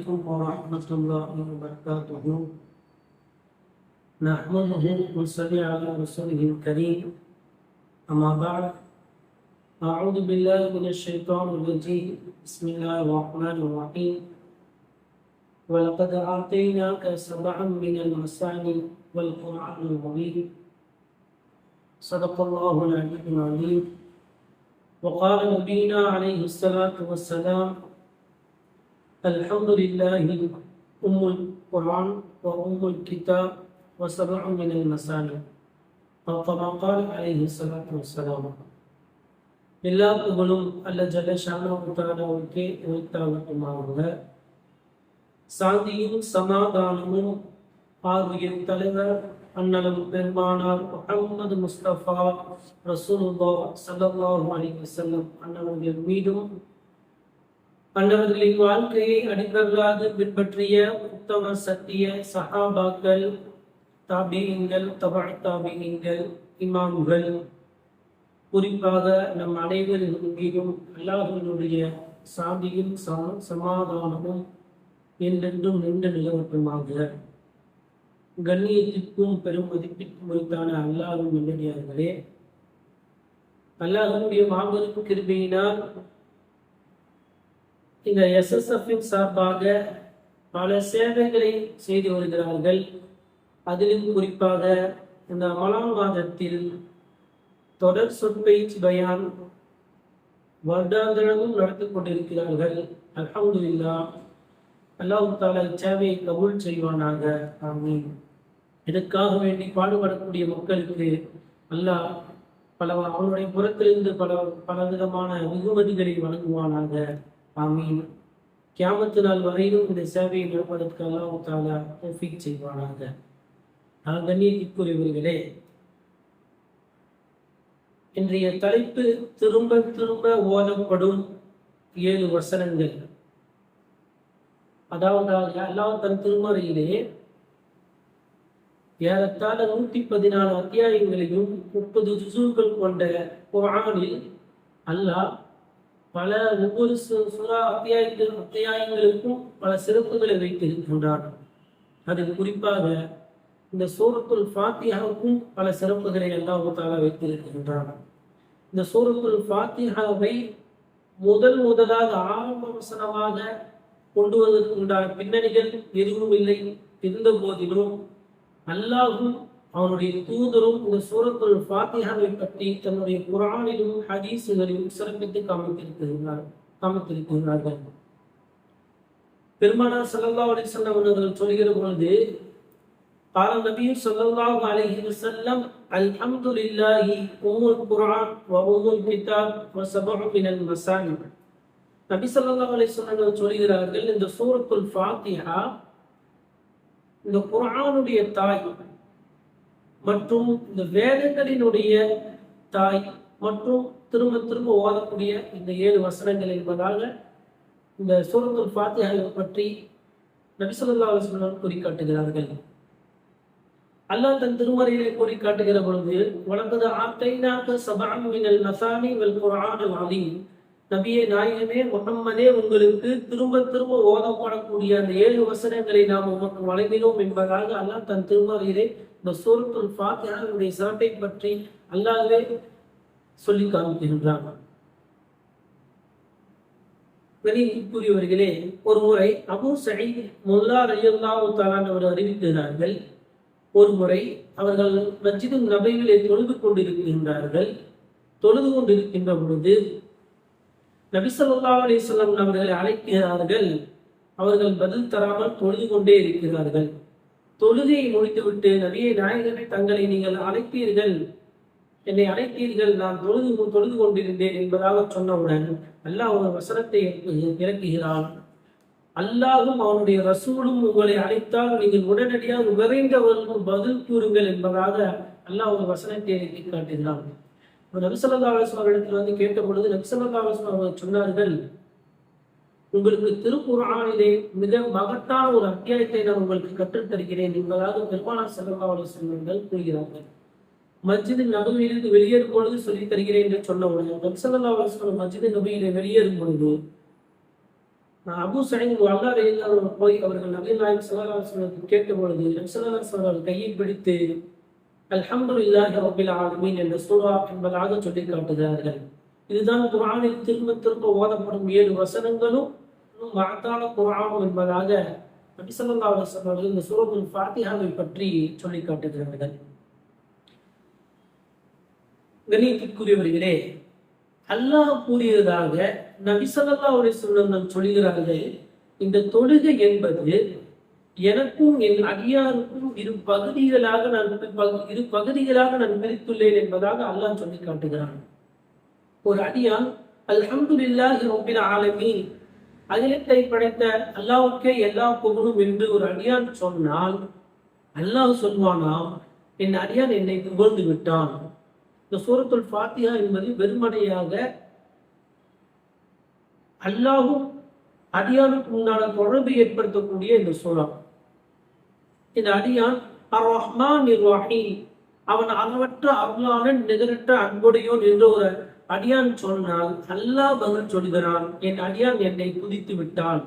عليكم ورحمة الله وبركاته. نحمده ونصلي على رسوله الكريم. أما بعد أعوذ بالله من الشيطان الرجيم. بسم الله الرحمن الرحيم. ولقد آتيناك سبعا من المثاني والقرآن المبين. صدق الله العلي العظيم. وقال نبينا عليه الصلاة والسلام الحمد لله أم القرآن وأم الكتاب وسبع من المثاني أو كما قال عليه الصلاة والسلام எல்லா புகழும் அல்ல ஜலஷானவுக்கே உரித்தாகட்டுமாக சாந்தியும் சமாதானமும் ஆர்வியின் தலைவர் அண்ணலம் பெருமானார் முகமது முஸ்தபா ரசூலுல்லா ஸல்லல்லாஹு அலைஹி வஸல்லம் அண்ணனுடைய மீதும் அண்ணவர்களின் வாழ்க்கையை அடிக்கல்லாது பின்பற்றிய உத்தம சத்திய சஹாபாக்கள் தாபியங்கள் தபா தாபியங்கள் இமாம்கள். குறிப்பாக நம் அனைவரின் மீதும் அல்லாஹனுடைய சாந்தியும் சமாதானமும் என்றென்றும் நின்று நிலவட்டுமாக. கண்ணியத்திற்கும் பெரும் மதிப்பிற்கும் உரித்தான அல்லாஹும் நல்லடியார்களே அல்லாஹனுடைய மாபெரும் கிருபையினால் இந்த எஸ்எஸ்எஃப்பின் சார்பாக பல சேவைகளை செய்து வருகிறார்கள். அதிலும் குறிப்பாக இந்த மலாம் மாதத்தில் தொடர் சொற்பயிற்சி பயான் வருடாந்திரமும் நடத்தி கொண்டிருக்கிறார்கள். அல்ஹம்துலில்லா அல்லாஹ் தாலா சேவையை கபூல் செய்வானாக. ஆமீன். இதற்காக வேண்டி பாடுபடக்கூடிய மக்களுக்கு அல்லாஹ் பல அவனுடைய புறத்திலிருந்து பல பல விதமான வெகுமதிகளை வழங்குவானாக. ஆமீன். கியாமத்து நாள் வரையிலும் இந்த சேவையை நடப்பதற்கு அல்லாஹ் தாலா செய்வானாக. நான் கண்ணியத்திற்குரியவர்களே இன்றைய தலைப்பு திரும்ப திரும்ப ஓதப்படும் ஏழு வசனங்கள். அதாவது அல்லாஹ் தன் திருமறையிலே ஏறத்தாழ நூத்தி பதினாலு அத்தியாயங்களையும் முப்பது ஜுசுகள் கொண்ட குரானில் அல்லாஹ் பல ஒவ்வொரு சு- சுறா அத்தியாயங்கள் அத்தியாயங்களுக்கும் பல சிறப்புகளை வைத்திருக்கின்றார். அதில் குறிப்பாக இந்த சூரத்துல் ஃபாத்தியாவுக்கும் பல சிறப்புகளை அல்லாஹால தாலா வைத்திருக்கின்றான் இந்த சூரத்துல் ஃபாத்தியாவை முதல் முதலாக ஆரம்ப வசனமாக கொண்டு வருவதற்குண்டான பின்னணிகள் எதுவும் இல்லை. இருந்த போதிலும் அல்லாஹும் அவனுடைய தூதரும் இந்த சூரத்துல் ஃபாத்தியாவை பற்றி தன்னுடைய குரானிலும் ஹதீஸுகளிலும் சிறப்பித்து காமித்திருக்கிறார் காமித்திருக்கிறார்கள் பெருமானார் ஸல்லல்லாஹு அலைஹி வஸல்லம் அவர்கள் சொல்கிற பொழுது قال النبي صلى الله عليه وسلم الحمد لله أم القرآن وأم الكتاب وسبع من المثاني நபி ஸல்லல்லாஹு அலைஹி வஸல்லம் சொல்கிறார்கள் இந்த சூரத்துல் ஃபாத்திஹா இந்த குர்ஆனுடைய தாய் மற்றும் இந்த வேதங்களினுடைய தாய் மற்றும் திரும்ப திரும்ப ஓதக்கூடிய இந்த ஏழு வசனங்கள் என்பதாக இந்த சூரத்துல் ஃபாத்திஹாவை பற்றி நபி ஸல்லல்லாஹு குறிக்காட்டுகிறார்கள் அல்லாஹ் தன் திருமறையிலே கூறி காட்டுகிற பொழுது உனக்கு ஆத்தைனாக்க சபான் மினல் நசாமி வெல் குரான் அலீம். நபியே நாயகமே முகம்மதே உங்களுக்கு திரும்ப திரும்ப ஓதப்படக்கூடிய அந்த ஏழு வசனங்களை நாம் உமக்கு வழங்கினோம் என்பதாக அல்லாஹ் தன் திருமறையிலே இந்த சூரத்துல் ஃபாத்தியாவுடைய சிறப்பை பற்றி அல்லாஹ்வே சொல்லி காமிக்கின்றான் வெளியுரியவர்களே ஒரு முறை அபு சயீத் முல்லா ரலியல்லாஹு தஆலா அவர் அறிவிக்கிறார்கள் ஒரு முறை அவர்கள் மஜிது நபைகளை தொழுது கொண்டிருக்கின்றார்கள். தொழுது கொண்டிருக்கின்ற பொழுது நபிசல்லா ஸல்லல்லாஹு அவர்களை அழைக்கிறார்கள். அவர்கள் பதில் தராமல் தொழுது கொண்டே இருக்கிறார்கள். தொழுகையை முடித்துவிட்டு நபியை நாயகமே தங்களை நீங்கள் அழைத்தீர்கள் என்னை அழைத்தீர்கள். நான் தொழுது தொழுது கொண்டிருந்தேன் என்பதாக சொன்னவுடன் அல்லாஹ் ஒரு வசனத்தை இறக்குகிறான் அல்லாஹும் அவனுடைய ரசூலும் உங்களை அழைத்தால் நீங்கள் உடனடியாக விரைந்தவர்களும் பதில் கூறுங்கள் என்பதாக அல்லாஹ் ஒரு வசனத்தை எழுதி காட்டுகிறான். நபிசல்லா அலுவலம் இடத்துல வந்து கேட்ட பொழுது நபிசல்லா அலுவலம் அவர்கள் சொன்னார்கள் உங்களுக்கு திருக்குறானிலே மிக மகத்தான ஒரு அத்தியாயத்தை நான் உங்களுக்கு கற்றுத் தருகிறேன் என்பதாக பெருமானார் சல்லா அலுவலங்கள் கூறுகிறார்கள். மஸ்ஜிது நபையிலிருந்து வெளியேறும் பொழுது சொல்லித் தருகிறேன் என்று சொன்ன உடனே நபிசல்லா அலுவலம் மஸ்ஜிது நபியிலே வெளியேறும் பொழுது அபு சைன் வல்லாரையில் போய் அவர்கள் நபீல் நாயக் சல்லாஹ் கேட்ட பொழுது நபிசல்லாஸ் அவர்கள் கையை பிடித்து அல்ஹம்துலில்லாஹி ரப்பில் ஆலமீன் என்ற சூரா என்பதாக சொல்லி காட்டுகிறார்கள். இதுதான் குரானில் திரும்ப திரும்ப ஓதப்படும் ஏழு வசனங்களும் வாத்தான குரானும் என்பதாக நபிசல்லா அவர்கள் இந்த சூரத்துல் ஃபாத்திஹாவை பற்றி சொல்லி காட்டுகிறார்கள். கணியத்திற்குரியவர்களே அல்லாஹ் கூறியதாக நபிசல்லா அலுவலம் சொல்கிறார்கள் இந்த தொழுகை என்பது எனக்கும் என் அடியாருக்கும் இரு பகுதிகளாக நான் இரு பகுதிகளாக நான் பிரித்துள்ளேன் என்பதாக அல்லாஹ் சொல்லி காட்டுகிறான். ஒரு அடியான் அல்ஹம்துலில்லாஹி ரப்பில் ஆலமீன் அகிலத்தை படைத்த அல்லாவுக்கே எல்லா புகழும் என்று ஒரு அடியான் சொன்னால் அல்லாஹ் சொல்வானாம் என் அடியான் என்னை புகழ்ந்து விட்டான். இந்த சூரத்துல் ஃபாத்தியா என்பது வெறுமனையாக அல்லாஹும் அடியானுக்கு உண்டான தொடர்பு ஏற்படுத்தக்கூடிய இந்த சூழல் இந்த அடியான் அர் ரஹ்மான் அவன் அளவற்ற அருளாளன் நிகரற்ற அன்புடையோன் என்ற ஒரு அடியான் சொன்னால் அல்லாஹ் பதில் சொல்கிறான். என் அடியான் என்னை குதித்து விட்டான்.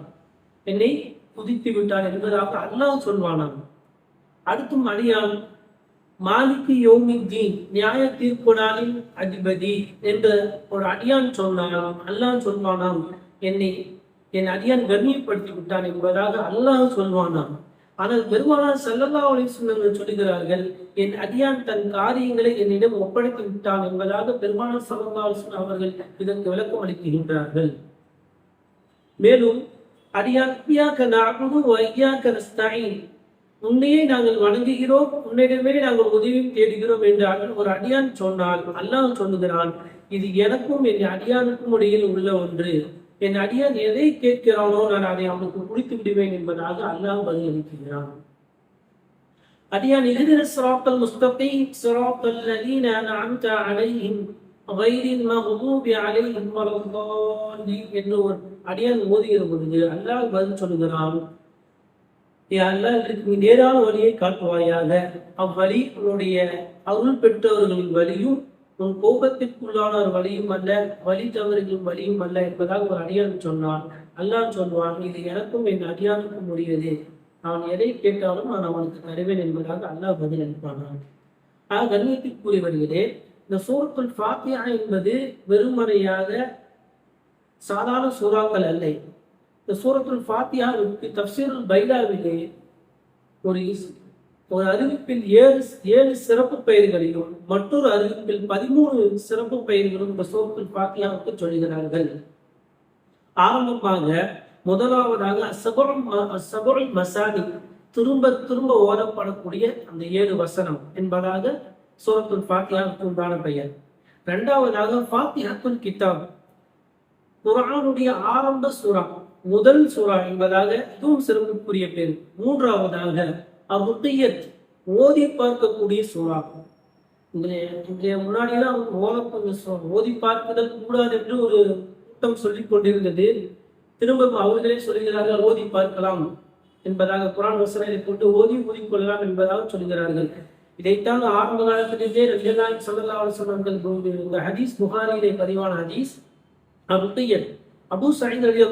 என்னை குதித்து விட்டான் என்பதாக அல்லாஹ் சொல்வானான் அடுத்தும் அடியான் மாலிக்கு யோமித்தீன் நியாய தீர்ப்புனாலின் அதிபதி என்ற ஒரு அடியான் சொன்னாலும் அல்லாஹ் சொல்வானாம். என்னை என் அடியான் கண்ணியப்படுத்தி விட்டான் என்பதாக அல்லாஹ் சொல்வானாம். ஆனால் பெருமானார் செல்லல்லா அலிஸ்வர்கள் சொல்லுகிறார்கள் என் அடியான் தன் காரியங்களை என்னிடம் ஒப்படைத்து விட்டான் என்பதாக பெருமானார் சல்லல்லா அலிஸ்வன் அவர்கள் இதற்கு விளக்கம் அளிக்கின்றார்கள். மேலும் அடியான் ஐயாக்க நாகுது ஐயாக்க நஸ்தாயின் உன்னையே நாங்கள் வணங்குகிறோம் உன்னிடமே நாங்கள் உதவியும் தேடுகிறோம் என்று ஒரு அடியான் சொன்னால் அல்லாஹ் சொல்லுகிறான் இது எனக்கும் என் அடியானுக்கும் இடையில் உள்ள ஒன்று. என் அடியான் எதை கேட்கிறானோ நான் அதை அவனுக்கு முடித்து விடுவேன் என்பதாக அல்லாஹ் பதிலளிக்கிறான். அடியான் எதிர சிராத்தல் முஸ்தபை சிராத்தல் லதீன அன்அம்த அலைஹிம் கைரின் மஹ்தூபி அலைஹிம் வலல்லாஹின் என்று ஒரு அடியான் ஓதுகிற பொழுது அல்லாஹ் பதில் சொல்கிறான் நீ நேரான வழியை காட்டுவாயாக. அவ்வழி உன்னுடைய அருள் பெற்றவர்களின் வழியும் உன் கோபத்திற்குள்ளான ஒரு வழியும் அல்ல வழி தவறுகளும் வழியும் அல்ல என்பதாக ஒரு அடியான் சொன்னான். அல்லாஹ் சொல்வான் இது எனக்கும் என் அடியானுக்கும் உரியது. நான் எதை கேட்டாலும் நான் அவனுக்கு தருவேன் என்பதாக அல்லாஹ் பதில் அளிப்பானான் ஆக வருகிறேன் இந்த சூரத்துல் ஃபாத்தியா என்பது வெறுமனையாக சாதாரண சூறாக்கள் அல்ல. இந்த சூரத்துல் ஃபாத்தியாவிற்கு தப்சீருல் பைலாவிலே ஒரு ஒரு அறிவிப்பில் ஏழு ஏழு சிறப்பு பெயர்களையும் மற்றொரு அறிவிப்பில் பதிமூணு சிறப்பு பெயர்களும் இந்த சோப்பில் பாக்கியாவுக்கு சொல்கிறார்கள். ஆரம்பமாக முதலாவதாக அசபரம் அசபருள் மசாதி திரும்ப திரும்ப ஓதப்படக்கூடிய அந்த ஏழு வசனம் என்பதாக சூரத்துல் ஃபாத்தியாவுக்கு உண்டான பெயர். இரண்டாவதாக ஃபாத்தியாத்துல் கிதாப் குரானுடைய ஆரம்ப சுறா முதல் சுறா என்பதாக இதுவும் சிறப்புக்குரிய பெயர். மூன்றாவதாக அவ்வுத்தியத் ஓதி பார்க்கக்கூடிய சூறாகும் இன்றைய முன்னாடியெல்லாம் ஓத ஓதி பார்க்குதல் கூடாது என்று ஒரு கூட்டம் சொல்லிக் கொண்டிருந்தது. திரும்ப அவர்களே சொல்கிறார்கள் ஓதி பார்க்கலாம் என்பதாக குரான் வசனத்தை போட்டு ஓதி ஊதிக்கொள்ளலாம் என்பதாக சொல்கிறார்கள். இதைத்தான் ஆரம்ப காலத்திலிருந்தே ரஜினாய் சல்லா சொன்னார்கள் இந்த ஹதீஸ் புகாரியிலே பதிவான ஹதீஸ் அபுத்தையன் அபு சைத் அலி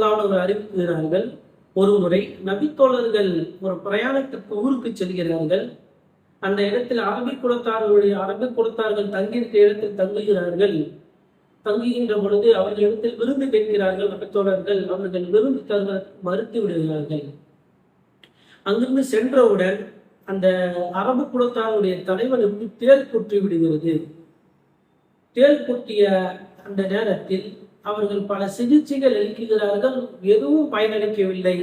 அறிவிக்கிறார்கள். ஒரு முறை நபித்தோழர்கள் ஒரு பிரயாணத்திற்கு ஊருக்கு செல்கிறார்கள். அந்த இடத்தில் அரபிக் குலத்தார்களுடைய அரபிக் குலத்தார்கள் தங்கியிருக்க இடத்தில் தங்குகிறார்கள். தங்குகின்ற பொழுது அவர்களிடத்தில் விருந்து கேட்கிறார்கள். நபித்தோழர்கள் அவர்கள் விருந்து தருவதற்கு மறுத்து விடுகிறார்கள். அங்கிருந்து சென்றவுடன் அந்த அரபு குலத்தாருடைய தலைவனுக்கு தேர் குற்றி விடுகிறது. தேர் குட்டிய அந்த நேரத்தில் அவர்கள் பல சிகிச்சைகள் அளிக்கிறார்கள். எதுவும் பயனளிக்கவில்லை.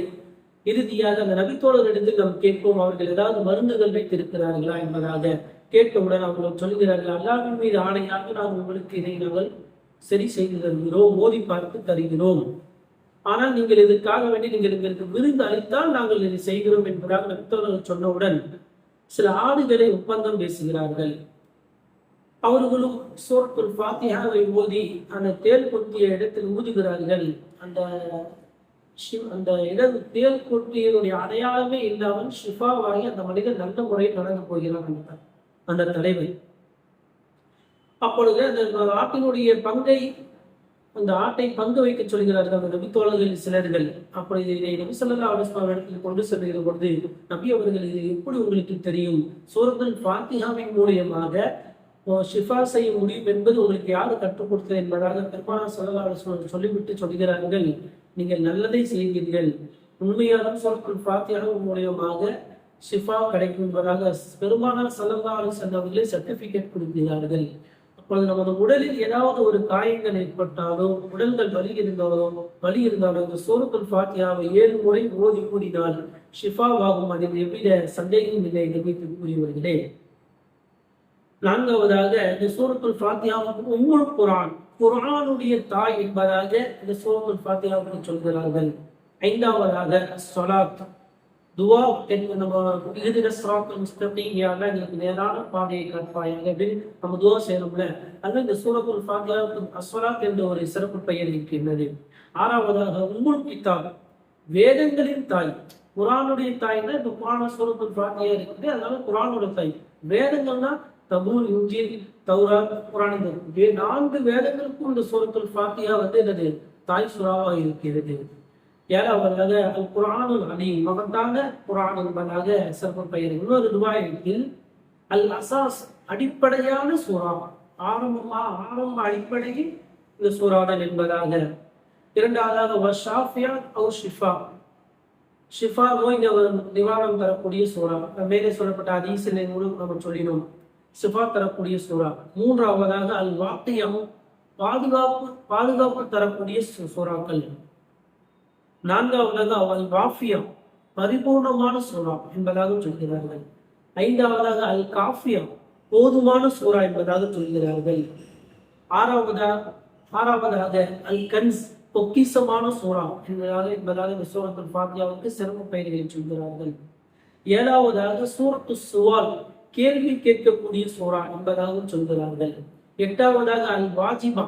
இறுதியாக அந்த நபித்தோழரிடத்தில் நாம் கேட்போம் அவர்கள் ஏதாவது மருந்துகள் வைத்திருக்கிறார்களா என்பதாக. கேட்டவுடன் அவர்கள் சொல்கிறார்கள் அல்லாவின் மீது ஆணையாக நாம் உங்களுக்கு இதை நாங்கள் சரி செய்து தருகிறோம் மோதி பார்த்து தருகிறோம். ஆனால் நீங்கள் இதற்காக வேண்டி நீங்கள் எங்களுக்கு விருந்து அளித்தால் நாங்கள் இதை செய்கிறோம் என்பதாக நபித்தோழர்கள் சொன்னவுடன் சில ஆடுகளை ஒப்பந்தம் பேசுகிறார்கள். அவர்களும் சோர்க்குள் ஃபாத்தியாவை ஓதி அந்த தேல் கொட்டிய இடத்தில் ஊதுகிறார்கள். அந்த அந்த இடம் தேல் கொட்டியனுடைய அடையாளமே இல்லாமல் ஷிஃபாவாகி அந்த மனிதன் நல்ல முறையில் நடந்து போகிறான் அந்த தலைவர் அப்பொழுது அந்த ஆட்டினுடைய பங்கை அந்த ஆட்டை பங்கு வைக்க சொல்கிறார்கள் அந்த நபித்தோழர்கள் சிலர்கள். அப்பொழுது இதை நபி சொல்லா அலுவலாம் இடத்தில் கொண்டு செல்கிற பொழுது நபி அவர்கள் இது எப்படி உங்களுக்கு தெரியும்? சூரத்தில் ஃபாத்திஹாவின் மூலியமாக ஷிஃபா செய்ய முடியும் என்பது உங்களுக்கு யாரு கற்றுக் கொடுத்தது என்பதாக பெருமானா சொல்லலாளர் சொல்லிவிட்டு சொல்கிறார்கள். நீங்கள் நல்லதை செய்வீர்கள். உண்மையான சொற்கள் பிரார்த்தியாக மூலியமாக ஷிஃபா கிடைக்கும் என்பதாக பெருமானார் சல்லா சென்றவர்களே சர்டிபிகேட் கொடுக்கிறார்கள். அப்பொழுது நமது உடலில் ஏதாவது ஒரு காயங்கள் ஏற்பட்டாலோ உடல்கள் வலி இருந்தாலோ வலி இருந்தாலோ இந்த சூரத்துல் ஃபாத்தியாவை ஏழு முறை ஓதி கூடினால் ஷிஃபாவாகும். அதில் எவ்வித சந்தேகம் இல்லை கூறி கூறியவர்களே. நான்காவதாக இந்த சூரத்துல் ஃபாத்தியாவுக்கு உம்முல் குரான் குரானுடைய தாய் என்பதாக இந்த சூரத்துல் ஃபாத்தியாவுக்கு சொல்கிறார்கள். ஐந்தாவதாக சொலாத் துவா என்பது நம்ம இறுதிர சிராத்தல் எங்களுக்கு நேரான பாதையை காட்பாயாக அப்படின்னு நம்ம துவா செய்யணும்ல அது இந்த சூரத்துல் ஃபாத்தியாவுக்கு அஸ்வலாத் என்ற ஒரு சிறப்பு பெயர் இருக்கின்றது. ஆறாவதாக உம்முல் கிதாப். வேதங்களின் தாய். குரானுடைய தாய்னா இந்த குரான சூரத்துல் ஃபாத்தியா இருக்குது. அதனால குரானோட தாய். வேதங்கள்னா தபூர் இஞ்சில் தௌரா புராணங்கள் இந்த நான்கு வேதங்களுக்கும் இந்த சூரத்துல் ஃபாத்தியா வந்து என்னது? தாய் சுறாவாக இருக்கிறது. ஏழாவதாக அல் குரானுல் அணி மகத்தான குரான் என்பதாக சிறப்பு பெயர். இன்னொரு ரிவாயத்தில் அல் அசாஸ் அடிப்படையான சூறா. ஆரம்பமா ஆரம்ப அடிப்படையில் இந்த சூறாடல் என்பதாக. இரண்டாவதாக வஷாஃபியா அவு ஷிஃபா. ஷிஃபா நோய் நிவாரணம் தரக்கூடிய சூறா. மேலே சொல்லப்பட்ட அதீசிலை மூலம் நம்ம சொல்லினோம். சிபா தரக்கூடிய சூறா. மூன்றாவதாக அல் வாக்கியம் பாதுகாப்பு பாதுகாப்பு தரக்கூடிய சூறாக்கள். நான்காவதாக அவள் வாஃபியம் பரிபூர்ணமான சூறா என்பதாக சொல்கிறார்கள். ஐந்தாவதாக அல் காஃபியம் போதுமான சூறா என்பதாக சொல்கிறார்கள். ஆறாவதாக ஆறாவதாக அல் கன்ஸ் பொக்கிசமான சூறா என்பதாக என்பதாக இந்த பாத்தியாவுக்கு சிறப்பு பெயர்களை சொல்கிறார்கள். ஏழாவதாக சூரத்து சுவால் கேள்வி கேட்கக்கூடிய சூறா என்பதாக சொல்கிறார்கள். எட்டாவதாக அல் வாஜிமா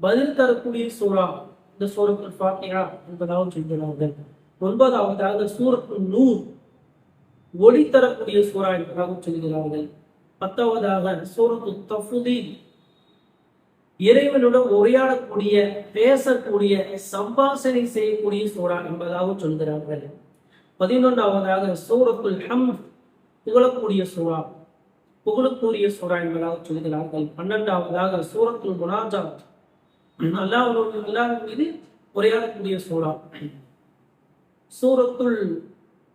பதில் தரக்கூடிய சூறா இந்த சூரத்துல் ஃபாத்தியா என்பதாக சொல்கிறார்கள். ஒன்பதாவதாக சூரத்து நூர் ஒளி தரக்கூடிய சூறா என்பதாக சொல்கிறார்கள். பத்தாவதாக சூரத்து தஃபுதீன் இறைவனுடன் உரையாடக்கூடிய பேசக்கூடிய சம்பாசனை செய்யக்கூடிய சூறா என்பதாக சொல்கிறார்கள். பதினொன்றாவதாக சூரத்துல் ஹம் புகழக்கூடிய சூறா. புகழுக்குரிய சூறா என்பதாக சொல்கிறார்கள். பன்னெண்டாவதாக சூரத்துல் முனாஜாத். அல்லாஹ் அல்லாஹ் மீது உரையாடக்கூடிய சூறா. சூரத்துள்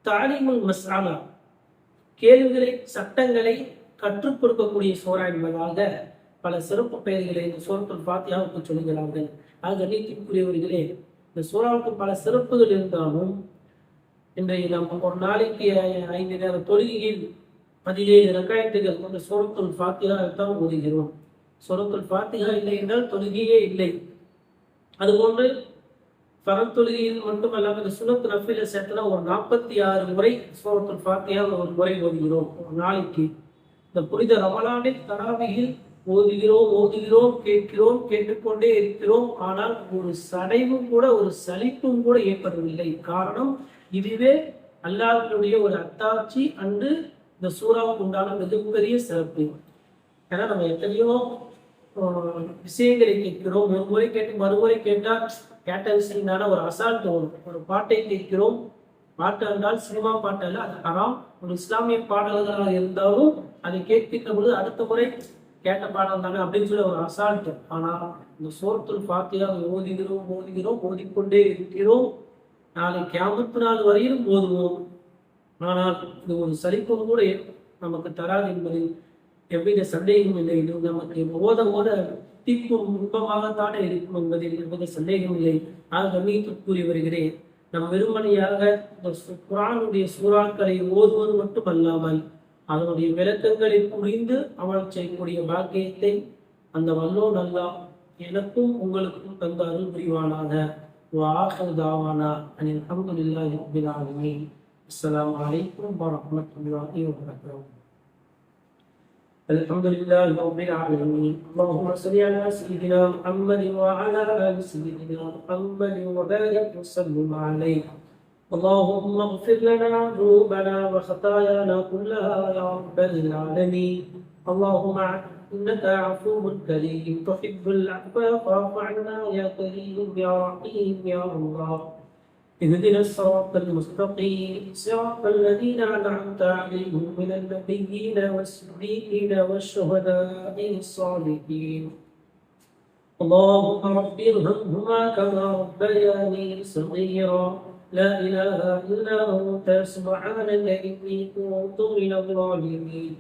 தாலிமுல் மசாலா கேள்விகளை சட்டங்களை கற்றுக் கொடுக்கக்கூடிய சூறா என்பதாக பல சிறப்பு பெயர்களை இந்த சூரத்துல் பாத்தியாவுக்கு சொல்கிறார்கள். ஆக நீதிக்குரியவர்களே இந்த சூறாவுக்கு பல சிறப்புகள் இருந்தாலும் இன்றைய நம்ம ஒரு நாளைக்கு ஐந்து நேர தொழுகையில் பதினேழு ரக்காயத்துகள் கொண்ட சூரத்துல் ஃபாத்தியா ஓதுகிறோம். சூரத்துல் ஃபாத்திகா இல்லை என்றால் தொழுகையே இல்லை. அதுபோன்று பரம் தொழுகையில் மட்டுமல்லாமல் இந்த சுனத் நஃபில சேர்த்துல ஒரு நாற்பத்தி ஆறு முறை சூரத்துல் ஃபாத்தியா ஒரு முறை ஓதுகிறோம். ஒரு நாளைக்கு. இந்த புனித ரமலானில் தராவியில் ஓதுகிறோம் ஓதுகிறோம் கேட்கிறோம் கேட்டுக்கொண்டே இருக்கிறோம். ஆனால் ஒரு சடைவும் கூட ஒரு சலிப்பும் கூட ஏற்படவில்லை. காரணம் இதுவே அல்லாஹினுடைய ஒரு அத்தாட்சி அன்று இந்த சூறாவுக்கு உண்டான மிகப்பெரிய சிறப்பு. ஏன்னா நம்ம எத்தனையோ விஷயங்களை கேட்கிறோம். ஒரு முறை கேட்டு மறுமுறை கேட்டால் கேட்ட விஷயம்னால ஒரு அசால்ட் வரும் ஒரு பாட்டை கேட்கிறோம். பாட்டு என்றால் சினிமா பாட்டு அல்ல அது ஆனால் ஒரு இஸ்லாமிய பாடல்களாக இருந்தாலும் அதை கேட்கின்ற பொழுது அடுத்த முறை கேட்ட பாடல் தானே அப்படின்னு சொல்லி ஒரு அசால்ட் ஆனால் இந்த சோர்த்துல் பாத்தியாக ஓதுகிறோம் ஓதுகிறோம் ஓதிக்கொண்டே இருக்கிறோம். நாளை கேமத்து நாள் வரையிலும் ஓதுவோம். ஆனால் இது ஒரு சலிப்பும் கூட நமக்கு தராது என்பது எவ்வித சந்தேகம் இல்லை. இது நமக்கு ஓத ஓத தீக்கும் நுட்பமாகத்தானே இருக்கும் என்பதில் எவ்வித சந்தேகம் இல்லை. நான் கண்ணியத்து கூறி வருகிறேன். நம் வெறுமனையாக இந்த குரானுடைய சூறாக்களை ஓதுவது மட்டுமல்லாமல் அதனுடைய விளக்கங்களை புரிந்து அமல் செய்யக்கூடிய பாக்கியத்தை அந்த வல்லோ நல்லா எனக்கும் உங்களுக்கும் தந்த அருள் புரிவானாக. வாஹர் தாவானா அனில் அஹமதுல்லாஹி ரபில் ஆலமீன். السلام عليكم ورحمة الله وبركاته. الحمد لله رب العالمين. اللهم صل على سيدنا محمد وعلى آل سيدنا محمد وبارك وسلم عليه. اللهم اغفر لنا ذنوبنا وخطايانا كلها يا رب العالمين. اللهم إنك عفو كريم تحب العفو فاعف عنا يا كريم يا رحيم يا الله. اهدنا الصراط المستقيم. صراط الذين أنعمت عليهم من النبيين والصديقين والشهداء الصالحين. اللهم رب ارحمهما كما ربياني صغيرا. لا إله إلا أنت سبحانك إني كنت من الظالمين.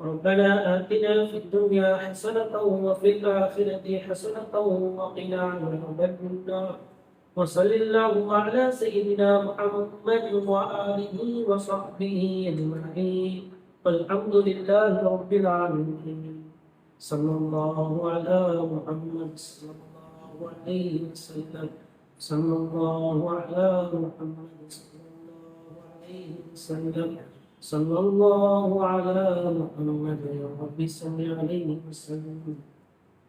ربنا آتنا في الدنيا حسنة وفي الآخرة حسنة وقنا عذاب النار. وصل اللهم على سيدنا محمد وآله وصحبه أجمعين. والحمد لله رب العالمين. صلى الله على محمد صلى الله عليه وسلم. صلى الله على محمد صلى الله عليه وسلم. صلى الله على محمد يا رب صل عليه وسلم.